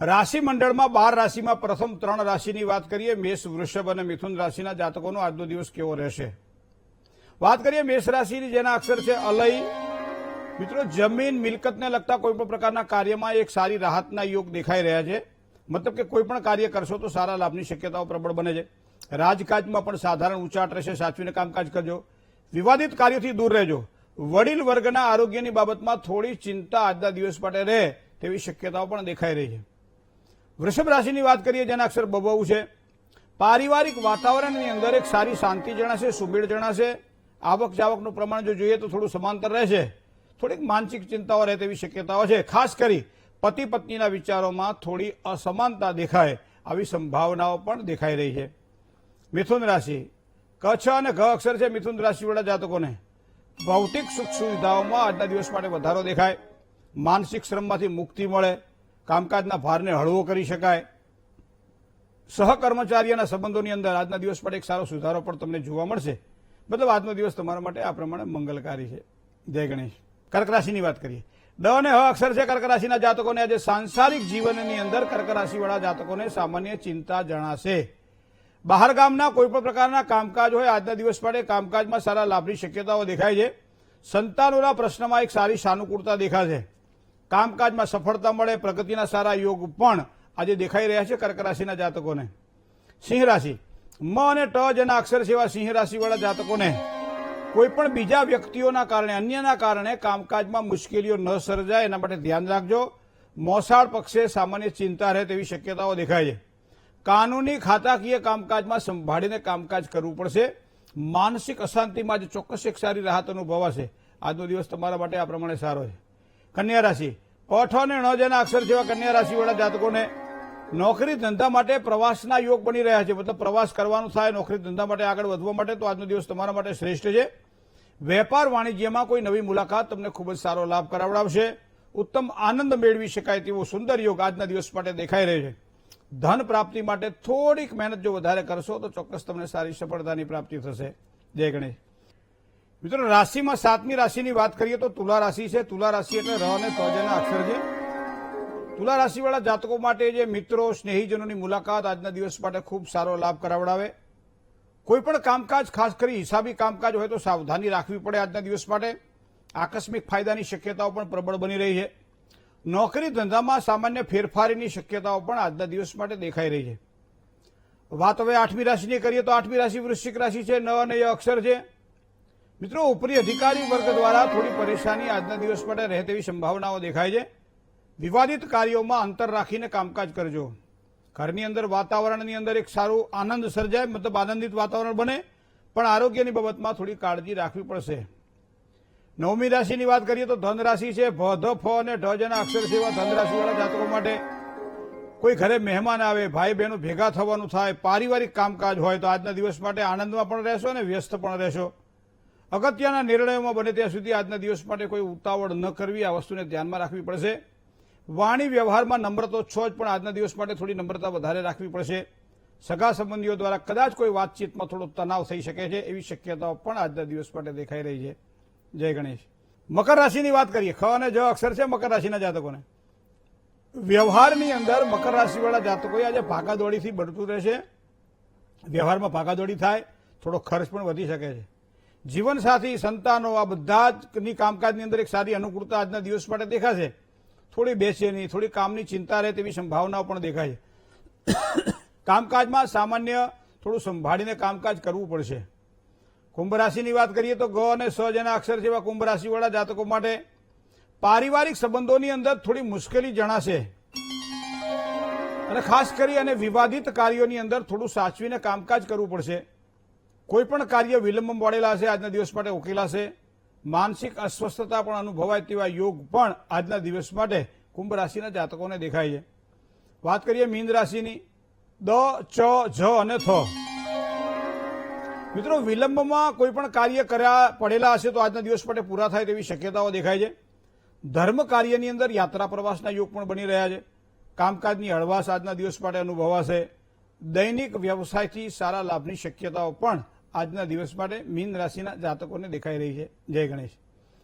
રાશિ મંડળમાં બાર રાશિમાં પ્રથમ ત્રણ રાશિની વાત કરીએ, મેષ, વૃષભ અને મિથુન રાશિના જાતકોનો આજનો દિવસ કેવો રહેશે? વાત કરીએ મેષ રાશિની, જેના અક્ષર છે અલય. મિત્રો, જમીન, મિલકતને લગતા કોઈપણ પ્રકારના કાર્યમાં એક સારી રાહતના યોગ દેખાઈ રહ્યા છે. મતલબ કે કોઈ પણ કાર્ય કરશો તો સારા લાભની શક્યતાઓ પ્રબળ બને છે. રાજકાજમાં પણ સાધારણ ઉચાટ રહેશે, સાચવીને કામકાજ કરજો. વિવાદિત કાર્યોથી દૂર રહેજો. વડીલ વર્ગના આરોગ્યની બાબતમાં થોડી ચિંતા આજના દિવસ માટે રહે તેવી શક્યતાઓ પણ દેખાઈ રહી છે. વૃષભ રાશિની વાત કરીએ, જેના અક્ષર બબવું છે. પારિવારિક વાતાવરણની અંદર એક સારી શાંતિ જણાશે, સુમેળ જણાશે. આવક જાવકનું પ્રમાણ જો જોઈએ તો થોડું સમાંતર રહેશે. થોડીક માનસિક ચિંતાઓ રહે તેવી શક્યતાઓ છે. ખાસ કરી પતિ પત્નીના વિચારોમાં થોડી અસમાનતા દેખાય. આવી સંભાવનાઓ પણ દેખાઈ રહી છે. મિથુન રાશિ. કચ્છ અને ઘ અક્ષર છે મિથુન રાશિવાળા જાતકોને. ભૌતિક સુખ સુવિધાઓમાં આજના દિવસ માટે વધારો દેખાય. માનસિક શ્રમમાંથી મુક્તિ મળે. કામકાજના ભારને હળવો કરી શકાય. સહકર્મચારીઓના સંબંધોની અંદર આજના દિવસ પર એક સારો સુધારો પણ તમને જોવા મળશે. મતલબ આજનો દિવસ તમારા માટે આ પ્રમાણે મંગલકારી છે. જય ગણેશ. કર્ક રાશિની વાત કરીએ. ડ અને હ અક્ષર છે કર્ક રાશિના જાતકોને આજે સાંસારિક જીવનની અંદર કર્ક રાશિવાળા જાતકોને સામાન્ય ચિંતા જણાશે. બહાર ગામના કોઈપણ પ્રકારના કામકાજ હોય, આજના દિવસ માટે કામકાજમાં સારા લાભની શક્યતાઓ દેખાય છે. સંતાનોના પ્રશ્નમાં એક સારી સાનુકૂળતા દેખાશે. કામકાજમાં સફળતા મળે, પ્રગતિના સારા યોગ પણ આજે દેખાઈ રહ્યા છે કર્ક રાશિના જાતકોને. સિંહ રાશિ. મ અને ટ જેના અક્ષર સેવા સિંહ રાશિવાળા જાતકોને કોઈ પણ બીજા વ્યક્તિઓના કારણે, અન્યના કારણે કામકાજમાં મુશ્કેલીઓ ન સર્જાય, એના માટે ધ્યાન રાખજો. મોસાળ પક્ષે સામાન્ય ચિંતા રહે તેવી શક્યતાઓ દેખાય છે. કાનૂની ખાતાકીય કામકાજમાં સંભાળીને કામકાજ કરવું પડશે. માનસિક અશાંતિમાં જ ચોક્કસ એક સારી રાહત અનુભવાશે. આજનો દિવસ તમારા માટે આ પ્રમાણે સારો છે. કન્યા રાશિ. ઓઠો અને ણ અક્ષર જેવા કન્યા રાશિવાળા જાતકોને નોકરી ધંધા માટે પ્રવાસના યોગ બની રહ્યા છે. મતલબ પ્રવાસ કરવાનું થાય, નોકરી ધંધા માટે આગળ વધવા માટે તો આજનો દિવસ તમારા માટે શ્રેષ્ઠ છે. વેપાર વાણિજ્યમાં કોઈ નવી મુલાકાત તમને ખૂબ જ સારો લાભ કરાવડાવશે. ઉત્તમ આનંદ મેળવી શકાય તેવો સુંદર યોગ આજના દિવસ માટે દેખાઈ રહ્યો છે. ધન પ્રાપ્તિ માટે થોડીક મહેનત જો વધારે કરશો તો ચોક્કસ તમને સારી સફળતાની પ્રાપ્તિ થશે. જય ગણેશ. મિત્રો, રાશિમાં સાતમી રાશિની વાત કરીએ તો તુલા રાશિ છે. તુલા રાશિ એટલે ર અને તજના અક્ષર છે. તુલા રાશિવાળા જાતકો માટે જે મિત્રો, સ્નેહીજનોની મુલાકાત આજના દિવસ માટે ખૂબ સારો લાભ કરાવડાવે. કોઈ પણ કામકાજ, ખાસ કરી હિસાબી કામકાજ હોય તો સાવધાની રાખવી પડે આજના દિવસ માટે. આકસ્મિક ફાયદાની શક્યતાઓ પણ પ્રબળ બની રહી છે. નોકરી ધંધામાં સામાન્ય ફેરફારીની શક્યતાઓ પણ આજના દિવસ માટે દેખાઈ રહી છે. વાત હવે આઠમી રાશિની કરીએ તો આઠમી રાશિ વૃશ્ચિક રાશિ છે. ન અને અક્ષર છે. મિત્રો, ઉપરી અધિકારી વર્ગ દ્વારા થોડી પરેશાની આજના દિવસ માટે રહે તેવી સંભાવનાઓ દેખાય છે. વિવાદિત કાર્યોમાં અંતર રાખીને કામકાજ કરજો. ઘરની અંદર વાતાવરણની અંદર એક સારું આનંદ સર્જાય, મતલબ આનંદિત વાતાવરણ બને, પણ આરોગ્યની બાબતમાં થોડી કાળજી રાખવી પડશે. નવમી રાશિની વાત કરીએ તો ધન રાશિ છે. ભ, ધ, ફ અને ઢ જેના અક્ષર સેવા ધન રાશિવાળા જાતકો માટે કોઈ ઘરે મહેમાન આવે, ભાઈ બહેનો ભેગા થવાનું થાય, પારિવારિક કામકાજ હોય તો આજના દિવસ માટે આનંદમાં પણ રહેશો અને વ્યસ્ત પણ રહેશો. અગત્યના નિર્ણયોમાં બને ત્યાં સુધી આજના દિવસ માટે કોઈ ઉતાવળ ન કરવી, આ વસ્તુને ધ્યાનમાં રાખવી પડશે. વાણી વ્યવહારમાં નમ્ર તો છો જ, પણ આજના દિવસ માટે થોડી નમ્રતા વધારે રાખવી પડશે. સગા સંબંધીઓ દ્વારા કદાચ કોઈ વાતચીતમાં થોડો તણાવ થઈ શકે છે, એવી શક્યતાઓ પણ આજના દિવસ માટે દેખાઈ રહી છે. જય ગણેશ. મકર રાશિની વાત કરીએ. ખ અને જ અક્ષર છે મકર રાશિના જાતકોને. વ્યવહારની અંદર મકર રાશિવાળા જાતકોએ આજે ભાગાદોડીથી બઢતું રહેશે. વ્યવહારમાં ભાગાદોડી થાય, થોડો ખર્ચ પણ વધી શકે છે. જીવનસાથી સંતાનો આ બધા જની કામકાજની અંદર એક સારી અનુકૂળતા આજના દિવસ માટે દેખાશે. થોડી બેચેની થોડી કામની ચિંતા રહે તેવી સંભાવનાઓ પણ દેખાય છે. કામકાજમાં સામાન્ય થોડું સંભાળીને કામકાજ કરવું પડશે. કુંભ રાશિની વાત કરીએ તો ગ અને સ જેના અક્ષર જેવા કુંભ રાશિવાળા જાતકો માટે પારિવારિક સંબંધોની અંદર થોડી મુશ્કેલી જણાશે. અને ખાસ કરી અને વિવાદિત કાર્યોની અંદર થોડું સાચવીને કામકાજ કરવું પડશે. કોઈ પણ કાર્ય વિલંબ મળેલા હશે આજના દિવસ માટે ઉકેલાશે માનસિક અસ્વસ્થતા પણ અનુભવાય તેવા યોગ પણ આજના દિવસ માટે કુંભ રાશિના જાતકોને દેખાય છે. વાત કરીએ મીન રાશિની. દ, ચ, જ અને થ. મિત્રો, વિલંબમાં કોઈ પણ કાર્ય કર્યા પડેલા હશે તો આજના દિવસ માટે પૂરા થાય તેવી શક્યતાઓ દેખાય છે. ધર્મ કાર્યની અંદર યાત્રા પ્રવાસના યોગ પણ બની રહ્યા છે. કામકાજની હળવાશ આજના દિવસ માટે અનુભવાશે. દૈનિક વ્યવસાયથી સારા લાભની શક્યતાઓ પણ આજના દિવસ માટે મીન રાશિના જાતકોને દેખાઈ રહી છે. જય ગણેશ.